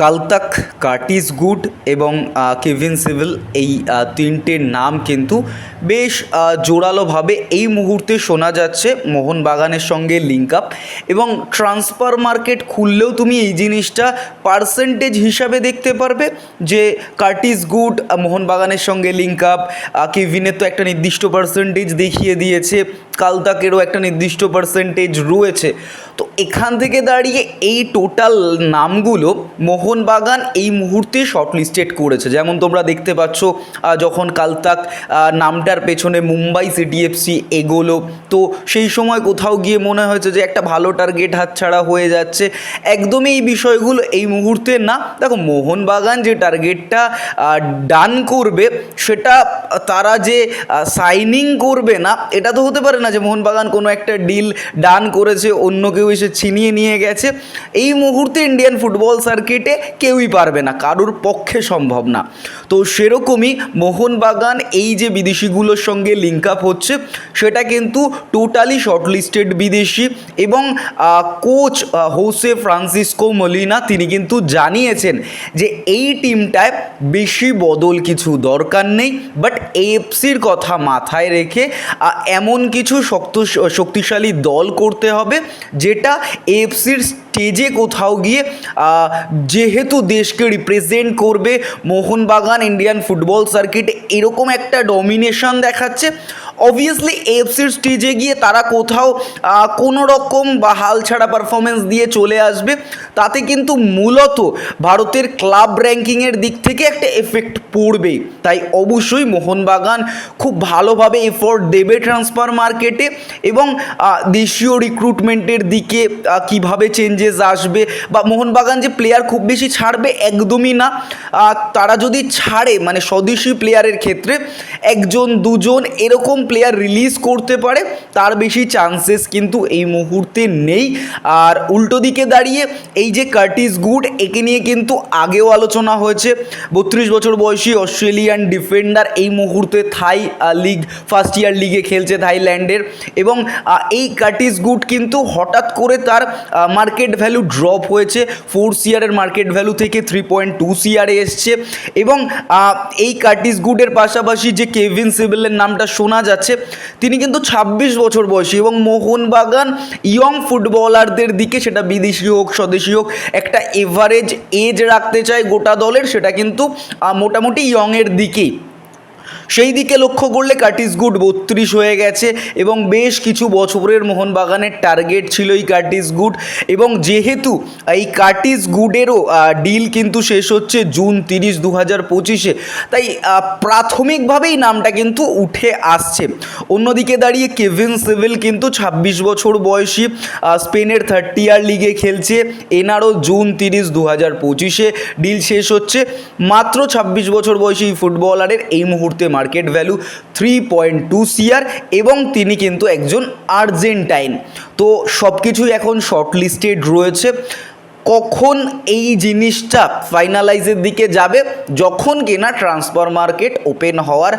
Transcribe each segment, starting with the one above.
কালতাক, Curtis Good এবং Kevin সিভিল এই তিনটের নাম কিন্তু বেশ জোরালোভাবে এই মুহূর্তে শোনা যাচ্ছে। মোহনবাগানের সঙ্গে লিঙ্ক আপ এবং ট্রান্সফার মার্কেট খুললেও তুমি এই জিনিসটা পার্সেন্টেজ হিসাবে দেখতে পারবে যে কার্টিস গুড, মোহনবাগানের সঙ্গে লিঙ্ক আপ কেভিনের তো একটা নির্দিষ্ট পার্সেন্টেজ দেখিয়ে দিয়েছে। কালতাকেরও একটা নির্দিষ্ট পার্সেন্টেজ রয়েছে। তো এখান থেকে দাঁড়িয়ে এই টোটাল নামগুলো মোহনবাগান এই মুহূর্তে শর্টলিস্টেড করেছে। যেমন তোমরা দেখতে পাচ্ছ যখন কালতাক নামটার পেছনে মুম্বাই সিটিএফসি এগোলো, তো সেই সময় কোথাও গিয়ে মনে হয়েছে যে একটা ভালো টার্গেট হাতছাড়া হয়ে যাচ্ছে। একদমই এই বিষয়গুলো এই মুহূর্তে না, দেখো মোহনবাগান যে টার্গেটটা ডান করবে, সেটা তারা যে সাইনিং করবে না, এটা তো হতে পারে যে মোহনবাগান কোনো একটা ডিল ডান করেছে, অন্য কেউ এসে ছিনিয়ে নিয়ে গেছে? এই মুহূর্তে ইন্ডিয়ান ফুটবল সার্কিটে কেউই পারবে না, কারোর পক্ষে সম্ভব না। তো সেরকমই মোহনবাগান এই যে বিদেশিগুলোর সঙ্গে লিঙ্ক আপ হচ্ছে, সেটা কিন্তু টোটালি শর্টলিস্টেড বিদেশি এবং কোচ হোসে ফ্রান্সিসকো মলিনা তিনি কিন্তু জানিয়েছেন যে এই টিমটায় বেশি বদল কিছু দরকার নেই বাট এএফসির কথা মাথায় রেখে এমন কিছু শক্ত, শক্তিশালী দল করতে হবে, যেটা এফসির স্টেজে কোথাও গিয়ে যেহেতু দেশকে রিপ্রেজেন্ট করবে, মোহনবাগান ইন্ডিয়ান ফুটবল সার্কিট এরকম একটা ডমিনেশন দেখাচ্ছে। অবভিয়াসলি এফসির স্টেজে গিয়ে তারা কোথাও কোনো রকম বা হাল ছাড়া পারফরমেন্স দিয়ে চলে আসবে, তাতে কিন্তু মূলত ভারতের ক্লাব র্যাঙ্কিংয়ের দিক থেকে একটা এফেক্ট পড়বেই। তাই অবশ্যই মোহনবাগান খুব ভালোভাবে এফোর্ট দেবে ট্রান্সফার মার্কেটে এবং দেশীয় রিক্রুটমেন্টের দিকে কীভাবে চেঞ্জেস আসবে বা মোহনবাগান যে প্লেয়ার খুব বেশি ছাড়বে একদমই না তারা যদি ছাড়ে মানে স্বদেশি প্লেয়ারের ক্ষেত্রে একজন, দুজন, এরকম প্লেয়ার রিলিজ করতে পারে, তার বেশি চান্সেস কিন্তু এই মুহূর্তে নেই। আর উল্টো দিকে দাঁড়িয়ে এই যে কার্টিস গুড, একে নিয়ে কিন্তু আগেও আলোচনা হয়েছে। বত্রিশ বছর বয়সী অস্ট্রেলিয়ান ডিফেন্ডার এই মুহূর্তে থাই লিগ ফার্স্ট ইয়ার লিগে খেলছে থাইল্যান্ডের। এবং এই কার্টিস গুড কিন্তু হঠাৎ করে তার মার্কেট ভ্যালু ড্রপ হয়েছে। ফোর সিয়ারের মার্কেট ভ্যালু থেকে থ্রি পয়েন্ট টু সিয়ারে এসছে। এবং এই কার্টিস গুডের পাশাপাশি যে কেভিন সিভিলের নামটা শোনা যাচ্ছে তিনি কিন্তু ছাব্বিশ বছর বয়সী এবং মোহনবাগান ইয়ং ফুটবলারদের দিকে সেটা বিদেশি হোক, স্বদেশি হোক, একটা এভারেজ এজ রাখতে চায় গোটা দলের, সেটা কিন্তু মোটামুটি ইয়ংয়ের দিকেই। সেই দিকে লক্ষ্য করলে কার্টিস গুড বত্রিশ হয়ে গেছে এবং বেশ কিছু বছরের মোহনবাগানের টার্গেট ছিল এই কার্টিস গুড এবং যেহেতু এই কার্টিস গুডেরও ডিল কিন্তু শেষ হচ্ছে জুন তিরিশ দু হাজার পঁচিশে, তাই প্রাথমিকভাবেই নামটা কিন্তু উঠে আসছে। অন্যদিকে দাঁড়িয়ে কেভিন সিভিল কিন্তু ছাব্বিশ বছর বয়সী স্পেনের থার্টি ইয়ার লিগে খেলছে, এনারও জুন তিরিশ দু হাজার পঁচিশে ডিল শেষ হচ্ছে। মাত্র ছাব্বিশ বছর বয়সী ফুটবলারের এই মুহূর্তে market value three point two CR এবং তিনি কিন্তু একজন আর্জেন্টাইন তো সব কিছুই এখন শর্টলিস্টেড রয়েছে। কখন এই জিনিসটা ফাইনালাইজের দিকে যাবে? যখন কিনা ট্রান্সফার মার্কেট ওপেন হওয়ার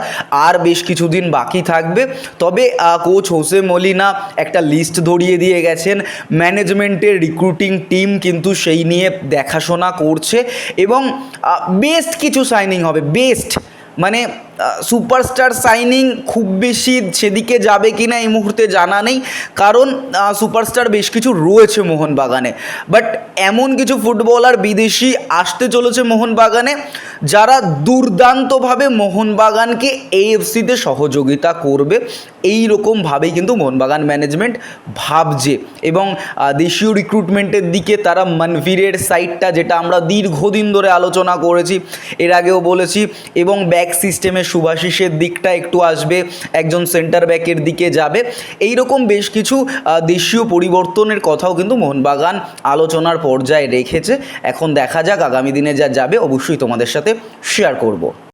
আর বেশ কিছুদিন বাকি থাকবে। তবে কোচ হোসে মলিনা একটা লিস্ট ধরিয়ে দিয়ে গেছেন। ম্যানেজমেন্টের রিক্রুটিং টিম কিন্তু সেই নিয়ে দেখাশোনা করছে এবং বেস্ট কিছু সাইনিং হবে। বেস্ট মানে সুপারস্টার সাইনিং খুব বেশি সেদিকে যাবে কি না এই মুহূর্তে জানা নেই। কারণ সুপারস্টার বেশ কিছু রয়েছে মোহনবাগানে। বাট এমন কিছু ফুটবলার বিদেশি আসতে চলেছে মোহনবাগানে, যারা দুর্দান্তভাবে মোহনবাগানকে এএফসিতে সহযোগিতা করবে। এই রকমভাবেই কিন্তু মোহনবাগান ম্যানেজমেন্ট ভাবছে। এবং দেশীয় রিক্রুটমেন্টের দিকে তারা মনভিরের সাইটটা যেটা আমরা দীর্ঘদিন ধরে আলোচনা করেছি, এর আগেও বলেছি, এবং ব্যাক সিস্টেমে সুভাশিসের দিকটা একটু আসবে, একজন সেন্টার ব্যাকের দিকে যাবে। এই রকম বেশ কিছু দেশীয় পরিবর্তনের কথাও কিন্তু মোহনবাগান আলোচনার পর্যায়ে রেখেছে। এখন দেখা যাক, আগামী দিনে যা যাবে, অবশ্যই তোমাদের সাথে শেয়ার করব।